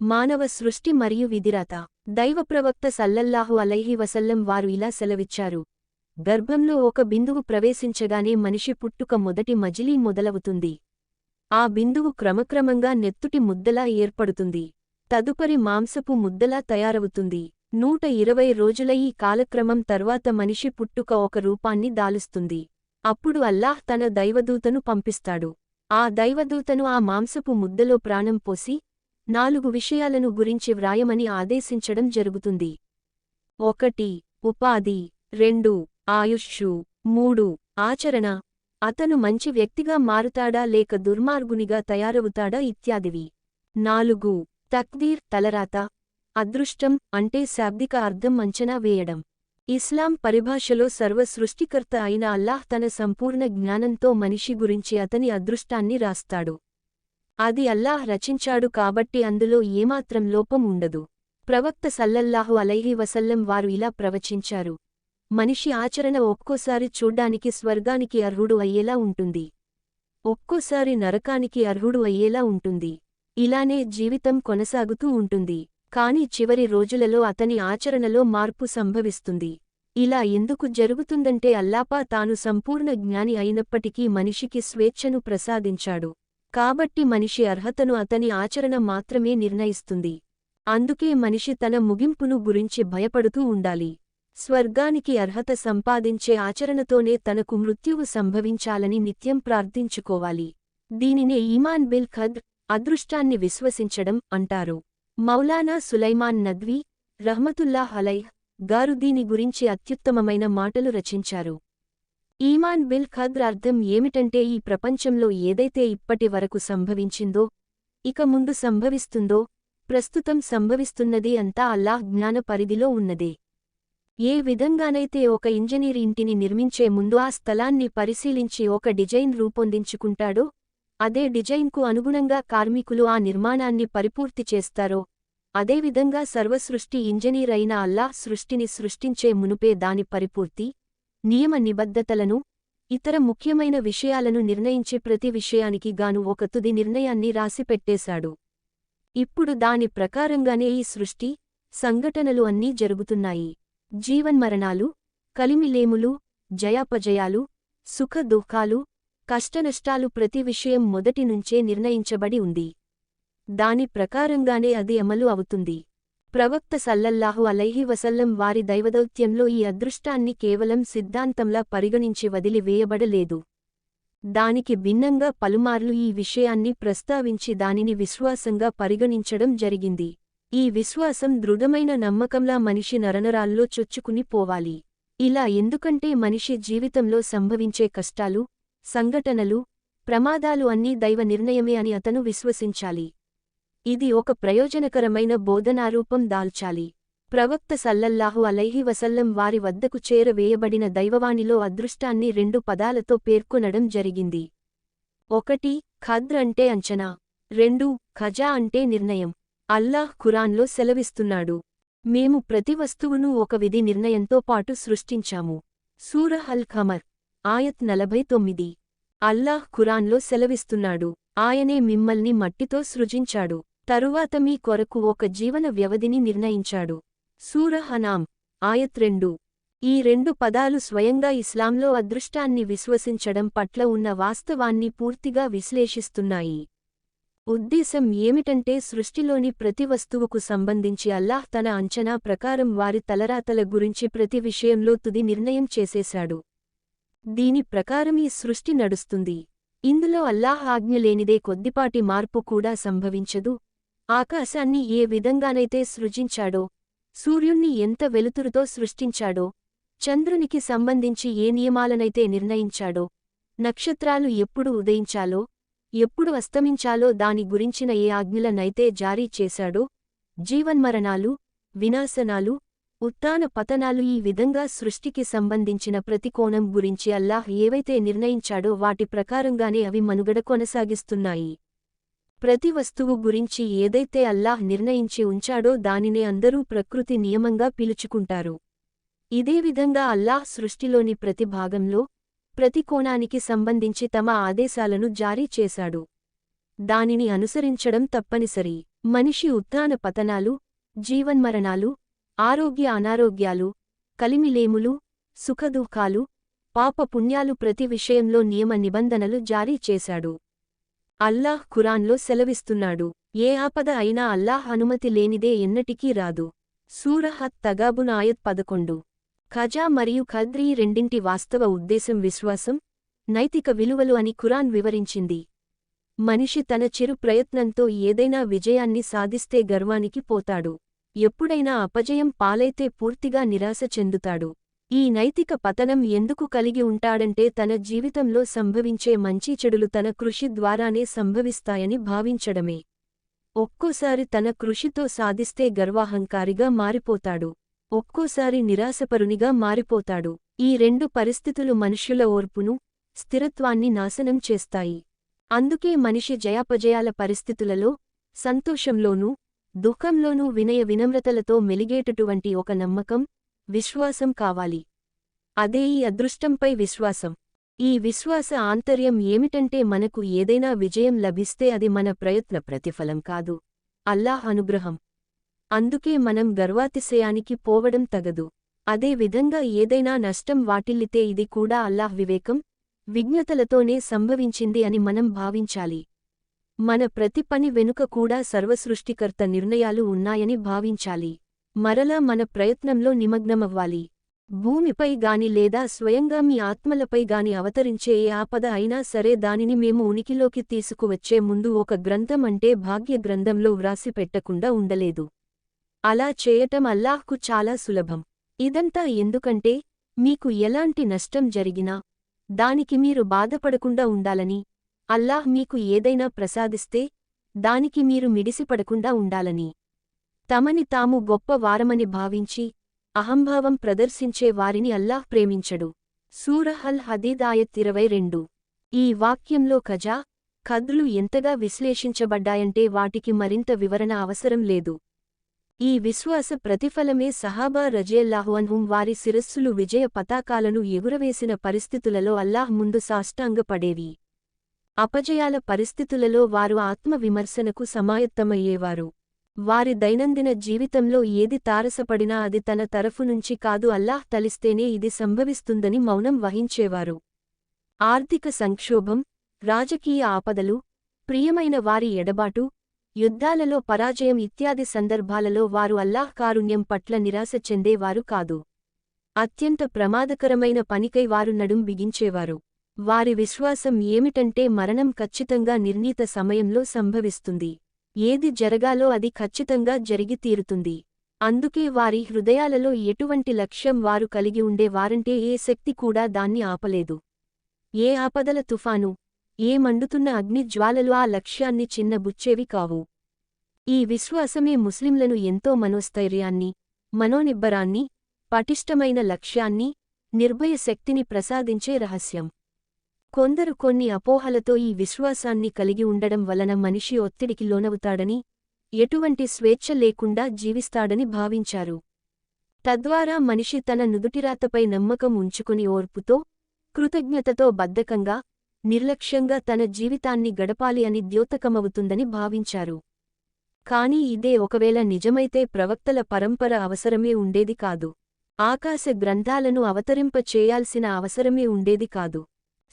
మానవ సృష్టి మరియు విధిరాత. దైవప్రవక్త సల్లల్లాహు అలైహి వసల్లం వారు ఇలా సెలవిచ్చారు. గర్భంలో ఒక బిందువు ప్రవేశించగానే మనిషి పుట్టుక మొదటి మజిలీ మొదలవుతుంది. ఆ బిందువు క్రమక్రమంగా నెత్తుటి ముద్దలా ఏర్పడుతుంది. తదుపరి మాంసపు ముద్దలా తయారవుతుంది. నూట ఇరవై రోజుల ఈ కాలక్రమం తర్వాత మనిషి పుట్టుక ఒక రూపాన్ని దాలుస్తుంది. అప్పుడు అల్లాహ్ తన దైవదూతను పంపిస్తాడు. ఆ దైవదూతను ఆ మాంసపు ముద్దలో ప్రాణం పోసి నాలుగు విషయాలను గురించి వ్రాయమని ఆదేశించడం జరుగుతుంది. ఒకటి ఉపాధి. రెండు ఆయుష్షు. మూడు ఆచరణ. అతను మంచి వ్యక్తిగా మారుతాడా లేక దుర్మార్గునిగా తయారవుతాడా ఇత్యాదివి. నాలుగు తక్దీర్ తలరాత. అదృష్టం అంటే శాబ్దిక అర్థం అంచనా వేయడం. ఇస్లాం పరిభాషలో సర్వ సృష్టికర్త అయిన అల్లాహ్ తన సంపూర్ణ జ్ఞానంతో మనిషి గురించి అతని అదృష్టాన్ని రాస్తాడు. అది అల్లాహ్ రచించాడు కాబట్టి అందులో ఏమాత్రం లోపం ఉండదు. ప్రవక్త సల్లల్లాహు అలైహి వసల్లం వారు ఇలా ప్రవచించారు. మనిషి ఆచరణ ఒక్కోసారి చూడ్డానికి స్వర్గానికి అర్హుడు అయ్యేలా ఉంటుంది. ఒక్కోసారి నరకానికి అర్హుడు అయ్యేలా ఉంటుంది. ఇలానే జీవితం కొనసాగుతూ ఉంటుంది. కాని చివరి రోజులలో అతని ఆచరణలో మార్పు సంభవిస్తుంది. ఇలా ఎందుకు జరుగుతుందంటే అల్లాపా తాను సంపూర్ణ జ్ఞాని అయినప్పటికీ మనిషికి స్వేచ్ఛను ప్రసాదించాడు. కాబట్టి మనిషి అర్హతను అతని ఆచరణ మాత్రమే నిర్ణయిస్తుంది. అందుకే మనిషి తన ముగింపును గురించి భయపడుతూ ఉండాలి. స్వర్గానికి అర్హత సంపాదించే ఆచరణతోనే తనకు మృత్యువు సంభవించాలని నిత్యం ప్రార్థించుకోవాలి. దీనినే ఈమాన్ బిల్ ఖద్ర్ అదృష్టాన్ని విశ్వసించడం అంటారు. మౌలానా సులైమాన్ నద్వీ రహ్మతుల్లాహ్ అలైహ్ గారు దీని గురించి అత్యుత్తమమైన మాటలు రచించారు. ఈమాన్ బిల్ ఖద్ర్ అర్థం ఏమిటంటే ఈ ప్రపంచంలో ఏదైతే ఇప్పటి వరకు సంభవించిందో ఇక ముందు సంభవిస్తుందో ప్రస్తుతం సంభవిస్తున్నది అంతా అల్లాహ్ జ్ఞాన పరిధిలో ఉన్నదే. ఏ విధంగానైతే ఒక ఇంజనీర్ ఇంటిని నిర్మించే ముందు ఆ స్థలాన్ని పరిశీలించి ఒక డిజైన్ రూపొందించుకుంటాడో అదే డిజైన్కు అనుగుణంగా కార్మికులు ఆ నిర్మాణాన్ని పరిపూర్తి చేస్తారో అదేవిధంగా సర్వసృష్టి ఇంజనీర్ అయిన అల్లాహ్ సృష్టిని సృష్టించే మునుపే దాని పరిపూర్తి నియమ నిబద్ధతలను ఇతర ముఖ్యమైన విషయాలను నిర్ణయించే ప్రతి విషయానికి గాను ఒక తుది నిర్ణయాన్ని రాసిపెట్టేశాడు. ఇప్పుడు దాని ప్రకారంగానే ఈ సృష్టి సంఘటనలు అన్నీ జరుగుతున్నాయి. జీవన్మరణాలు కలిమిలేములు జయాపజయాలు సుఖదుఃఖాలు కష్టనష్టాలు ప్రతి విషయం మొదటి నుంచే నిర్ణయించబడి ఉంది. దాని ప్రకారంగానే అది అమలు అవుతుంది. ప్రవక్త సల్లల్లాహు అలైహి వసల్లం వారి దైవదౌత్యంలో ఈ అదృష్టాన్ని కేవలం సిద్ధాంతంలా పరిగణించి వదిలివేయబడలేదు. దానికి భిన్నంగా పలుమార్లు ఈ విషయాన్ని ప్రస్తావించి దానిని విశ్వాసంగా పరిగణించడం జరిగింది. ఈ విశ్వాసం దృఢమైన నమ్మకంలా మనిషి నరనరాల్లో చొచ్చుకుని పోవాలి. ఇలా ఎందుకంటే మనిషి జీవితంలో సంభవించే కష్టాలు సంఘటనలు ప్రమాదాలు అన్నీ దైవ నిర్ణయమే అని అతను విశ్వసించాలి. ఇది ఒక ప్రయోజనకరమైన బోధనారూపం దాల్చాలి. ప్రవక్త సల్లల్లాహు అలైహి వసల్లం వారి వద్దకు చేరవేయబడిన దైవవాణిలో అదృష్టాన్ని రెండు పదాలతో పేర్కొనడం జరిగింది. ఒకటి ఖద్ర్ అంటే అంచనా. రెండు ఖజా అంటే నిర్ణయం. అల్లాహ్ ఖురాన్లో సెలవిస్తున్నాడు. మేము ప్రతి వస్తువును ఒక విధి నిర్ణయంతో పాటు సృష్టించాము. సూరహ్ అల్ ఖమర్ ఆయత్ నలభై తొమ్మిది. అల్లాహ్ ఖురాన్లో సెలవిస్తున్నాడు. ఆయనే మిమ్మల్ని మట్టితో సృజించాడు. తరువాత మీ కొరకు ఒక జీవన వ్యవధిని నిర్ణయించాడు. సూరహనాం ఆయత్రెండు ఆయత్ రెండు. ఈ రెండు పదాలు స్వయంగా ఇస్లాంలో అదృష్టాన్ని విశ్వసించడం పట్ల ఉన్న వాస్తవాన్ని పూర్తిగా విశ్లేషిస్తున్నాయి. ఉద్దేశం ఏమిటంటే సృష్టిలోని ప్రతి వస్తువుకు సంబంధించి అల్లాహ్ తన అంచనా ప్రకారం వారి తలరాతల గురించి ప్రతి విషయంలో తుది నిర్ణయం చేసేశాడు. దీని ప్రకారం ఈ సృష్టి నడుస్తుంది. ఇందులో అల్లాహ్ ఆజ్ఞ లేనిదే కొద్దిపాటి మార్పు కూడా సంభవించదు. ఆకాశాన్ని ఏ విధంగానైతే సృజించాడో సూర్యుణ్ణి ఎంత వెలుతురుతో సృష్టించాడో చంద్రునికి సంబంధించి ఏ నియమాలనైతే నిర్ణయించాడో నక్షత్రాలు ఎప్పుడు ఉదయించాలో ఎప్పుడు అస్తమించాలో దాని గురించిన ఏ ఆజ్ఞలనైతే జారీ చేశాడో జీవన్మరణాలు వినాశనాలు ఉత్తాన పతనాలు ఈ విధంగా సృష్టికి సంబంధించిన ప్రతి కోణం గురించి అల్లాహ్ ఏవైతే నిర్ణయించాడో వాటి ప్రకారంగానే అవి మనుగడ కొనసాగిస్తున్నాయి. ప్రతి వస్తువు గురించి ఏదైతే అల్లాహ్ నిర్ణయించి ఉంచాడో దానినే అందరూ ప్రకృతి నియమంగా పిలుచుకుంటారు. ఇదే విధంగా అల్లాహ్ సృష్టిలోని ప్రతి భాగంలో ప్రతి కోణానికి సంబంధించి తమ ఆదేశాలను జారీ చేశాడు. దానిని అనుసరించడం తప్పనిసరి. మనిషి ఉత్థాన పతనాలు జీవన్మరణాలు ఆరోగ్య అనారోగ్యాలు కలిమిలేములు సుఖదుఖాలు పాపపుణ్యాలు ప్రతి విషయంలో నియమ నిబంధనలు జారీ చేశాడు. అల్లాహ్ ఖురాన్లో సెలవిస్తున్నాడు. ఏ ఆపద అయినా అల్లాహ్ అనుమతి లేనిదే ఎన్నటికీ రాదు. సూరహత్ తగాబున్ ఆయత్ పదకొండు. ఖజా మరియు ఖద్రీ రెండింటి వాస్తవ ఉద్దేశం విశ్వాసం నైతిక విలువలు అని ఖురాన్ వివరించింది. మనిషి తన చిరు ప్రయత్నంతో ఏదైనా విజయాన్ని సాధిస్తే గర్వానికి పోతాడు. ఎప్పుడైనా అపజయం పాలైతే పూర్తిగా నిరాశ చెందుతాడు. ఈ నైతిక పతనం ఎందుకు కలిగి ఉంటాడంటే తన జీవితంలో సంభవించే మంచి చెడులు తన కృషి ద్వారానే సంభవిస్తాయని భావించడమే. ఒక్కోసారి తన కృషితో సాధిస్తే గర్వాహంకారిగా మారిపోతాడు. ఒక్కోసారి నిరాశపరునిగా మారిపోతాడు. ఈ రెండు పరిస్థితులు మనుష్యుల ఓర్పును స్థిరత్వాన్ని నాశనం చేస్తాయి. అందుకే మనిషి జయాపజయాల పరిస్థితులలో సంతోషంలోనూ దుఃఖంలోనూ వినయ వినమ్రతలతో మెలిగేటటువంటి ఒక నమ్మకం విశ్వాసం కావాలి. అదే ఈ అదృష్టంపై విశ్వాసం. ఈ విశ్వాస ఆంతర్యం ఏమిటంటే మనకు ఏదైనా విజయం లభిస్తే అది మన ప్రయత్న ప్రతిఫలం కాదు. అల్లాహ్ అనుగ్రహం. అందుకే మనం గర్వాతిశయానికి పోవడం తగదు. అదే విధంగా ఏదైనా నష్టం వాటిల్లితే ఇది కూడా అల్లాహ్ వివేకం విజ్ఞతలతోనే సంభవించింది అని మనం భావించాలి. మన ప్రతి పని వెనుక కూడా సర్వసృష్టికర్త నిర్ణయాలు ఉన్నాయని భావించాలి. మరలా మన ప్రయత్నంలో నిమగ్నమవ్వాలి. భూమిపై గాని లేదా స్వయంగా మీ ఆత్మలపై గాని అవతరించే ఏ ఆపద అయినా సరే దానిని మేము ఉనికిలోకి తీసుకువచ్చే ముందు ఒక గ్రంథం అంటే భాగ్య గ్రంథంలో వ్రాసి పెట్టకుండా ఉండలేదు. అలా చేయటం అల్లాహ్కు చాలా సులభం. ఇదంతా ఎందుకంటే మీకు ఎలాంటి నష్టం జరిగినా దానికి మీరు బాధపడకుండా ఉండాలని అల్లాహ్ మీకు ఏదైనా ప్రసాదిస్తే దానికి మీరు మిడిసిపడకుండా ఉండాలని. తమని తాము గొప్ప వారమని భావించి అహంభావం ప్రదర్శించే వారిని అల్లాహ్ ప్రేమించడు. సూరహల్ హదీదాయత్ ఇరవై రెండు. ఈ వాక్యంలో ఖజా కద్లు ఎంతగా విశ్లేషించబడ్డాయంటే వాటికి మరింత వివరణ అవసరం లేదు. ఈ విశ్వాస ప్రతిఫలమే సహాబా రజేల్లాహువన్హుం వారి శిరస్సులు విజయ పతాకాలను ఎగురవేసిన పరిస్థితులలో అల్లాహ్ ముందు సాష్టాంగపడేవి. అపజయాల పరిస్థితులలో వారు ఆత్మవిమర్శనకు సమాయత్తమయ్యేవారు. వారి దైనందిన జీవితంలో ఏది తారసపడినా అది తన తరఫు నుంచి కాదు అల్లాహ్ తలిస్తేనే ఇది సంభవిస్తుందని మౌనం వహించేవారు. ఆర్థిక సంక్షోభం రాజకీయ ఆపదలు ప్రియమైన వారి ఎడబాటు యుద్ధాలలో పరాజయం ఇత్యాది సందర్భాలలో వారు అల్లాహ్ కారుణ్యం పట్ల నిరాశ చెందేవారు కాదు. అత్యంత ప్రమాదకరమైన పనికై వారు నడుం బిగించేవారు. వారి విశ్వాసం ఏమిటంటే మరణం ఖచ్చితంగా నిర్ణీత సమయంలో సంభవిస్తుంది. ఏది జరగాలో అది ఖచ్చితంగా జరిగి తీరుతుంది. అందుకే వారి హృదయాలలో ఎటువంటి లక్ష్యం వారు కలిగి ఉండేవారంటే ఏ శక్తి కూడా దాన్ని ఆపలేదు. ఏ ఆపదల తుఫాను ఏ మండుతున్న అగ్ని జ్వాలలు ఆ లక్ష్యాన్ని చిన్నబుచ్చేవి కావు. ఈ విశ్వాసమే ముస్లింలను ఎంతో మనోస్థైర్యాన్ని మనోనిబ్బరాన్ని పటిష్టమైన లక్ష్యాన్ని నిర్భయ శక్తిని ప్రసాదించే రహస్యం. కొందరు కొన్ని అపోహలతో ఈ విశ్వాసాన్ని కలిగి ఉండడం వలన మనిషి ఒత్తిడికి లోనవుతాడని ఎటువంటి స్వేచ్ఛ లేకుండా జీవిస్తాడని భావించారు. తద్వారా మనిషి తన నుదుటిరాతపై నమ్మకం ఉంచుకుని ఓర్పుతో కృతజ్ఞతతో బద్ధకంగా నిర్లక్ష్యంగా తన జీవితాన్ని గడపాలి అని ద్యోతకమవుతుందని భావించారు. కాని ఇదే ఒకవేళ నిజమైతే ప్రవక్తల పరంపర అవసరమే ఉండేది కాదు. ఆకాశ గ్రంథాలను అవతరింప చేయాల్సిన అవసరమే ఉండేది కాదు.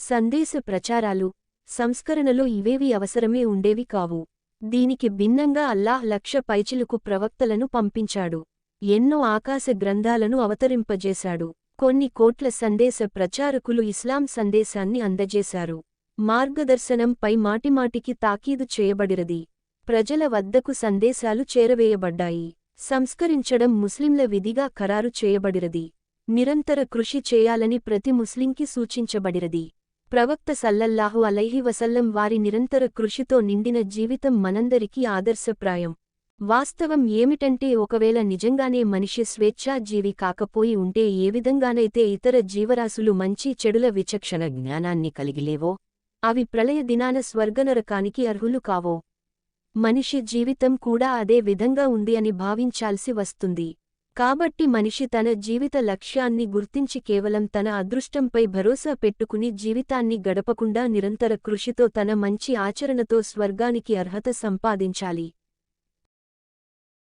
సందేశ ప్రచారాలు సంస్కరణలో ఇవేవి అవసరమే ఉండేవి కావు. దీనికి భిన్నంగా అల్లాహ్ లక్ష పైచిలుకు ప్రవక్తలను పంపించాడు. ఎన్నో ఆకాశ గ్రంథాలను అవతరింపజేశాడు. కొన్ని కోట్ల సందేశ ప్రచారకులు ఇస్లాం సందేశాన్ని అందజేశారు. మార్గదర్శనంపై మాటిమాటికి తాకీదు చేయబడిరది. ప్రజల వద్దకు సందేశాలు చేరవేయబడ్డాయి. సంస్కరించడం ముస్లింల విధిగా ఖరారు చేయబడిరది. నిరంతర కృషి చేయాలని ప్రతి ముస్లింకి సూచించబడిరది. ప్రవక్త సల్లల్లాహు అలైహి వసల్లం వారి నిరంతర కృషితో నిండిన జీవితం మనందరికీ ఆదర్శప్రాయం. వాస్తవం ఏమిటంటే ఒకవేళ నిజంగానే మనిషి స్వేచ్ఛాజీవి కాకపోయి ఉంటే ఏ విధంగానైతే ఇతర జీవరాశులు మంచి చెడుల విచక్షణ జ్ఞానాన్ని కలిగిలేవో అవి ప్రళయ దినాన స్వర్గనరకానికి అర్హులు కావో? మనిషి జీవితం కూడా అదే విధంగా ఉంది అని భావించాల్సి వస్తుంది. కాబట్టి మనిషి తన జీవిత లక్ష్యాన్ని గుర్తించి కేవలం తన అదృష్టంపై భరోసా పెట్టుకుని జీవితాన్ని గడపకుండా నిరంతర కృషితో తన మంచి ఆచరణతో స్వర్గానికి అర్హత సంపాదించాలి.